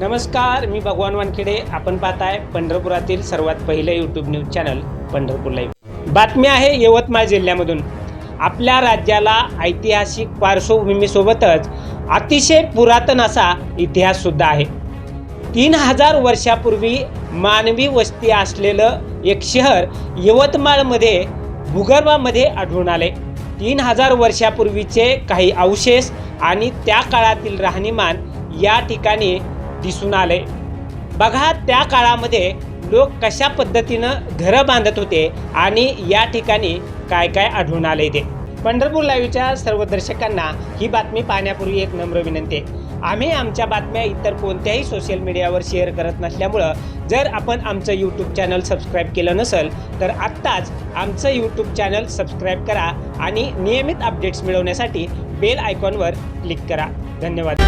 नमस्कार मी भगवान वानखेडे. आपण पाहताय पंढरपुरातील सर्वात पहिलं YouTube news channel Pandharpur live बातमी आहे यवतमाळ जिल्ह्यामधून. आपल्या राज्याला ऐतिहासिक पार्श्वभूमीसोबतच अतिशय पुरातन असा इतिहाससुद्धा आहे. तीन हजार वर्षापूर्वी मानवी वस्ती असलेलं एक शहर यवतमाळमध्ये भूगर्भामध्ये आढळून आले. तीन हजार वर्षापूर्वीचे काही अवशेष आणि त्या काळातील राहणीमान या ठिकाणी दिसून आले. बघा त्या काळामध्ये लोक कशा पद्धतीनं घरं बांधत होते आणि या ठिकाणी काय काय आढळून आले ते. पंढरपूर लाईव्हच्या सर्व दर्शकांना ही बातमी पाहण्यापूर्वी एक नम्र विनंती. आहे आम्ही आमच्या बातम्या इतर कोणत्याही सोशल मीडियावर शेअर करत नसल्यामुळं जर आपण आमचं यूट्यूब चॅनल सबस्क्राईब केलं नसेल तर आत्ताच आमचं यूट्यूब चॅनल सबस्क्राईब करा आणि नियमित अपडेट्स मिळवण्यासाठी बेल आयकॉनवर क्लिक करा. धन्यवाद.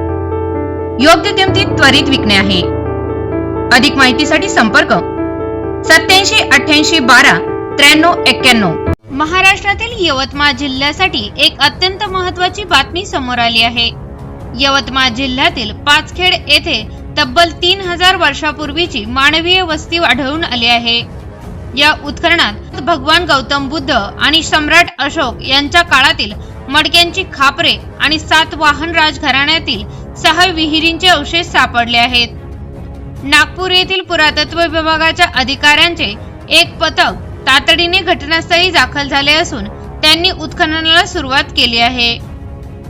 योग्य किमतीत त्वरित विकणे आहे. अधिक माहितीसाठी संपर्क सत्याऐंशी अठ्याऐंशी बारा त्र्याण्णव एक्क्याण्णव. महाराष्ट्रातील यवतमाळ जिल्ह्यासाठी एक अत्यंत महत्वाची बातमी समोर आली आहे. यवतमाळ जिल्ह्यातील पाचखेड येथे तब्बल तीन हजार वर्षापूर्वीची मानवीय वस्ती आढळून आली आहे. या उत्खननात भगवान गौतम बुद्ध आणि सम्राट अशोक यांच्या काळातील मडक्यांची खापरे आणि सात वाहन राजघराण्यातील सहा विहिरींचे अवशेष सापडले आहेत. नागपूर येथील पुरातत्व विभागाच्या अधिकाऱ्यांचे एक पथक तातडीने घटनास्थळी दाखल झाले असून त्यांनी उत्खननाला सुरुवात केली आहे.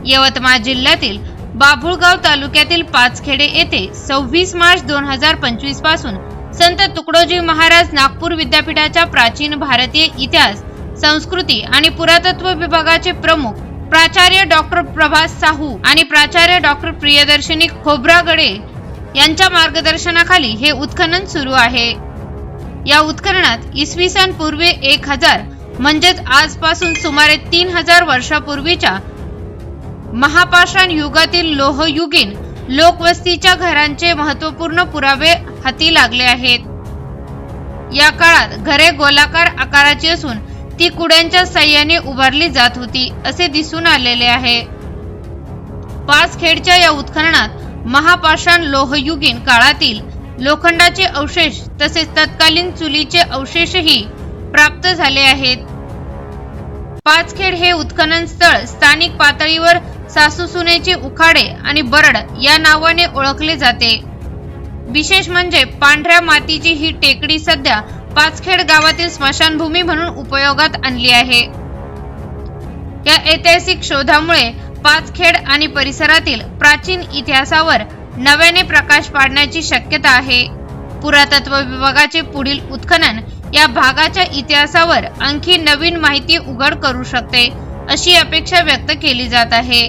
यवतमाळ जिल्ह्यातील बाभुळगाव तालुक्यातील पाचखेडे येथे सव्वीस मार्च दोन हजार पंचवीसपासून संत तुकडोजी महाराज नागपूर विद्यापीठाच्या प्राचीन भारतीय इतिहास संस्कृती आणि पुरातत्व विभागाचे प्रमुख प्राचार्य डॉक्टर प्रभास साहू आणि प्राचार्य डॉक्टर प्रियदर्शिनी खोब्रागडे यांच्या मार्गदर्शनाखाली हे उत्खनन सुरू आहे. या उत्खननात इसवी सन पूर्वे एक हजार म्हणजेच आजपासून सुमारे तीन हजार वर्षापूर्वीच्या महापाषाण युगातील लोहयुगीन लोकवस्तीच्या घरांचे महत्त्वपूर्ण पुरावे हाती लागले आहेत. या काळात घरे गोलाकार आकाराची असून ती कुड्यांच्या साह्याने उभारली जात होती असे दिसून आलेले आहे. पाचखेडच्या या उत्खननात महापाषाण लोहयुगीन काळातील लोखंडाचे अवशेष तसेच तत्कालीन चुलीचे अवशेषही प्राप्त झाले आहेत. पाचखेड हे उत्खनन स्थळ स्थानिक पातळीवर सासूसुनेचे उखाडे आणि बरड या नावाने ओळखले जाते. विशेष म्हणजे पांढऱ्या मातीची ही टेकडी सध्या पाचखेड गावातील स्मशानभूमी म्हणून उपयोगात आणली आहे. या ऐतिहासिक शोधामुळे पाचखेड आणि परिसरातील प्राचीन इतिहासावर नव्याने प्रकाश पाडण्याची शक्यता आहे. पुरातत्व विभागाचे पुढील उत्खनन या भागाच्या इतिहासावर आणखी नवीन माहिती उघड करू शकते अशी अपेक्षा व्यक्त केली जात आहे.